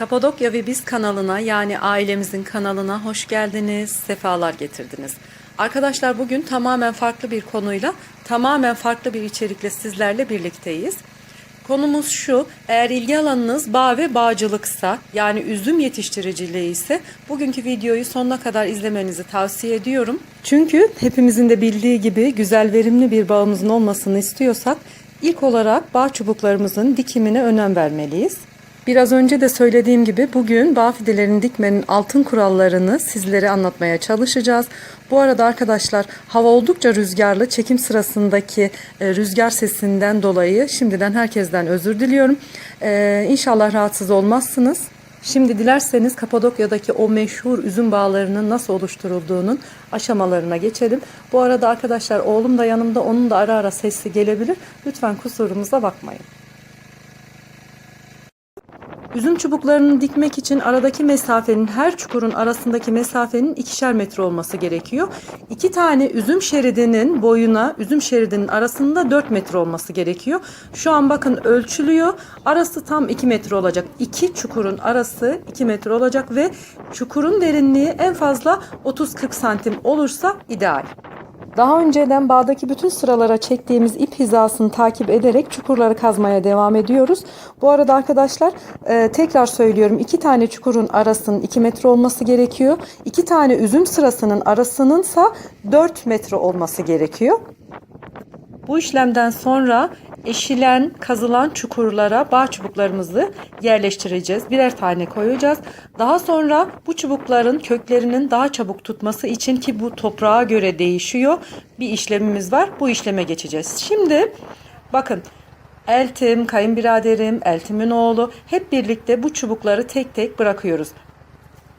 Kapadokya ve Biz kanalına yani ailemizin kanalına hoş geldiniz, sefalar getirdiniz. Arkadaşlar bugün tamamen farklı bir konuyla, tamamen farklı bir içerikle sizlerle birlikteyiz. Konumuz şu, eğer ilgi alanınız bağ ve bağcılıksa yani üzüm yetiştiriciliği ise bugünkü videoyu sonuna kadar izlemenizi tavsiye ediyorum. Çünkü hepimizin de bildiği gibi güzel verimli bir bağımızın olmasını istiyorsak ilk olarak bağ çubuklarımızın dikimine önem vermeliyiz. Biraz önce de söylediğim gibi bugün bağ fidelerini dikmenin altın kurallarını sizlere anlatmaya çalışacağız. Bu arada arkadaşlar hava oldukça rüzgarlı. Çekim sırasındaki e, rüzgar sesinden dolayı şimdiden herkesten özür diliyorum. Ee, inşallah rahatsız olmazsınız. Şimdi dilerseniz Kapadokya'daki o meşhur üzüm bağlarının nasıl oluşturulduğunun aşamalarına geçelim. Bu arada arkadaşlar oğlum da yanımda onun da ara ara sesi gelebilir. Lütfen kusurumuza bakmayın. Üzüm çubuklarını dikmek için aradaki mesafenin her çukurun arasındaki mesafenin ikişer metre olması gerekiyor. İki tane üzüm şeridinin boyuna üzüm şeridinin arasında 4 metre olması gerekiyor. Şu an bakın ölçülüyor. Arası tam 2 metre olacak. İki çukurun arası 2 metre olacak ve çukurun derinliği en fazla 30-40 santim olursa ideal. Daha önceden bağdaki bütün sıralara çektiğimiz ip hizasını takip ederek çukurları kazmaya devam ediyoruz. Bu arada arkadaşlar e, tekrar söylüyorum iki tane çukurun arasının 2 metre olması gerekiyor. İki tane üzüm sırasının arasınınsa 4 metre olması gerekiyor. Bu işlemden sonra eşilen, kazılan çukurlara bağ çubuklarımızı yerleştireceğiz. Birer tane koyacağız. Daha sonra bu çubukların köklerinin daha çabuk tutması için ki bu toprağa göre değişiyor. Bir işlemimiz var. Bu işleme geçeceğiz. Şimdi bakın eltim, kayınbiraderim, eltimin oğlu hep birlikte bu çubukları tek tek bırakıyoruz.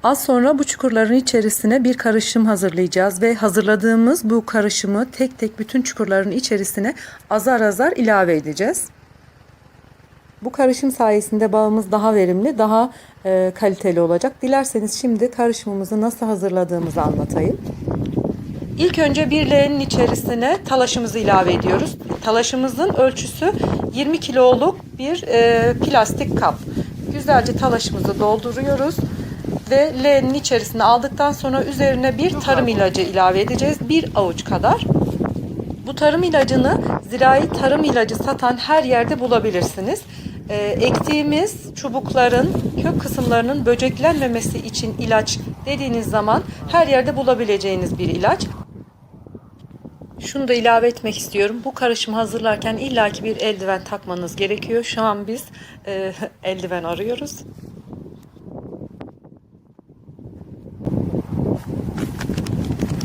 Az sonra bu çukurların içerisine bir karışım hazırlayacağız ve hazırladığımız bu karışımı tek tek bütün çukurların içerisine azar azar ilave edeceğiz. Bu karışım sayesinde bağımız daha verimli, daha e, kaliteli olacak. Dilerseniz şimdi karışımımızı nasıl hazırladığımızı anlatayım. İlk önce bir leğenin içerisine talaşımızı ilave ediyoruz. Talaşımızın ölçüsü 20 kiloluk bir e, plastik kap. Güzelce talaşımızı dolduruyoruz ve leğenin içerisine aldıktan sonra üzerine bir tarım ilacı ilave edeceğiz. Bir avuç kadar. Bu tarım ilacını zirai tarım ilacı satan her yerde bulabilirsiniz. Ee, ektiğimiz çubukların kök kısımlarının böceklenmemesi için ilaç dediğiniz zaman her yerde bulabileceğiniz bir ilaç. Şunu da ilave etmek istiyorum. Bu karışımı hazırlarken illaki bir eldiven takmanız gerekiyor. Şu an biz e, eldiven arıyoruz.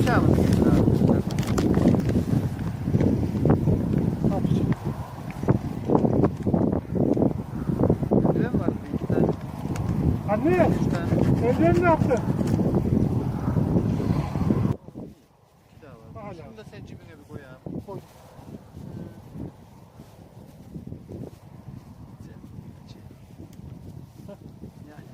Tamam. Eldiven var mı? İki tane. Anne, Üç var. Hala. Şunu da sen cebine bir koy abi. Koy. Yani.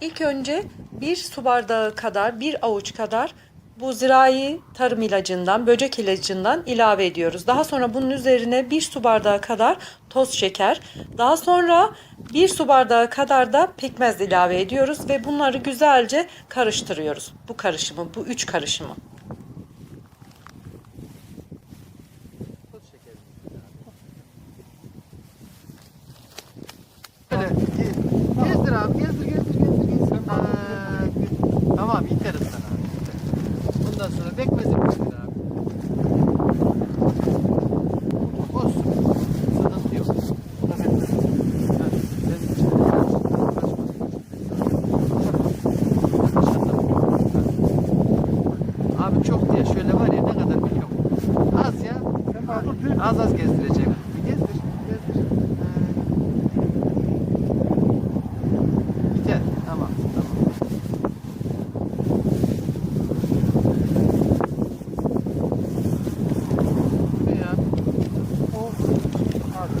İlk önce bir su bardağı kadar, bir avuç kadar bu zirai tarım ilacından, böcek ilacından ilave ediyoruz. Daha sonra bunun üzerine bir su bardağı kadar toz şeker, daha sonra bir su bardağı kadar da pekmez ilave ediyoruz ve bunları güzelce karıştırıyoruz. Bu karışımı, bu üç karışımı. Bundan sonra bekmezi gezdir abi. Çok diye şöyle var ya ne kadar biliyorum. Az ya. Az az gezdireceğim. Bir gezdir. Gezdir. Ha. Biter. Tamam. Tamam. Bu ne ya? O, hadi.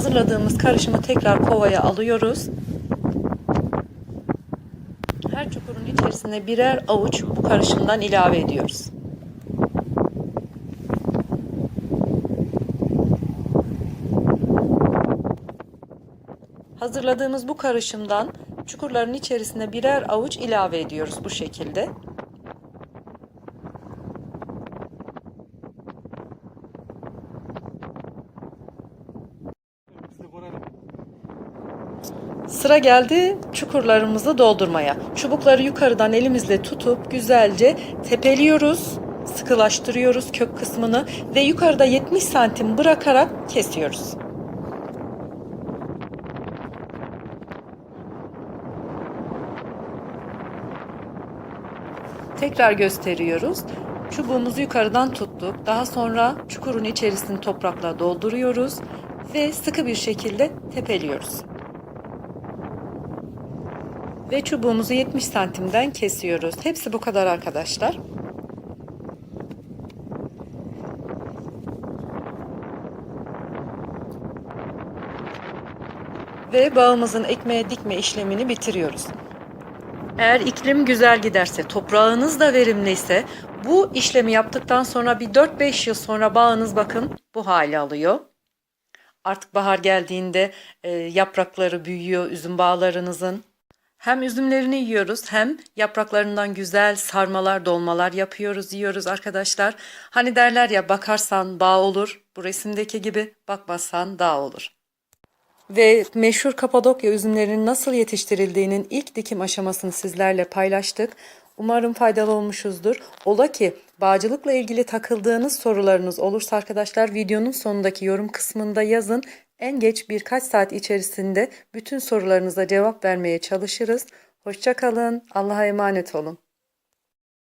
Hazırladığımız karışımı tekrar kovaya alıyoruz. Her çukurun içerisine birer avuç bu karışımdan ilave ediyoruz. Hazırladığımız bu karışımdan çukurların içerisine birer avuç ilave ediyoruz bu şekilde. Biz de görelim. Sıra geldi çukurlarımızı doldurmaya. Çubukları yukarıdan elimizle tutup güzelce tepeliyoruz, sıkılaştırıyoruz kök kısmını ve yukarıda 70 santim bırakarak kesiyoruz. Tekrar gösteriyoruz. Çubuğumuzu yukarıdan tuttuk. Daha sonra çukurun içerisini toprakla dolduruyoruz ve sıkı bir şekilde tepeliyoruz. Ve çubuğumuzu 70 santimden kesiyoruz. Hepsi bu kadar arkadaşlar. Ve bağımızın ekmeğe dikme işlemini bitiriyoruz. Eğer iklim güzel giderse, toprağınız da verimliyse bu işlemi yaptıktan sonra bir 4-5 yıl sonra bağınız bakın bu hali alıyor. Artık bahar geldiğinde e, yaprakları büyüyor üzüm bağlarınızın. Hem üzümlerini yiyoruz hem yapraklarından güzel sarmalar, dolmalar yapıyoruz, yiyoruz arkadaşlar. Hani derler ya bakarsan bağ olur. Bu resimdeki gibi bakmazsan dağ olur. Ve meşhur Kapadokya üzümlerinin nasıl yetiştirildiğinin ilk dikim aşamasını sizlerle paylaştık. Umarım faydalı olmuşuzdur. Ola ki bağcılıkla ilgili takıldığınız sorularınız olursa arkadaşlar videonun sonundaki yorum kısmında yazın. En geç birkaç saat içerisinde bütün sorularınıza cevap vermeye çalışırız. Hoşçakalın. Allah'a emanet olun.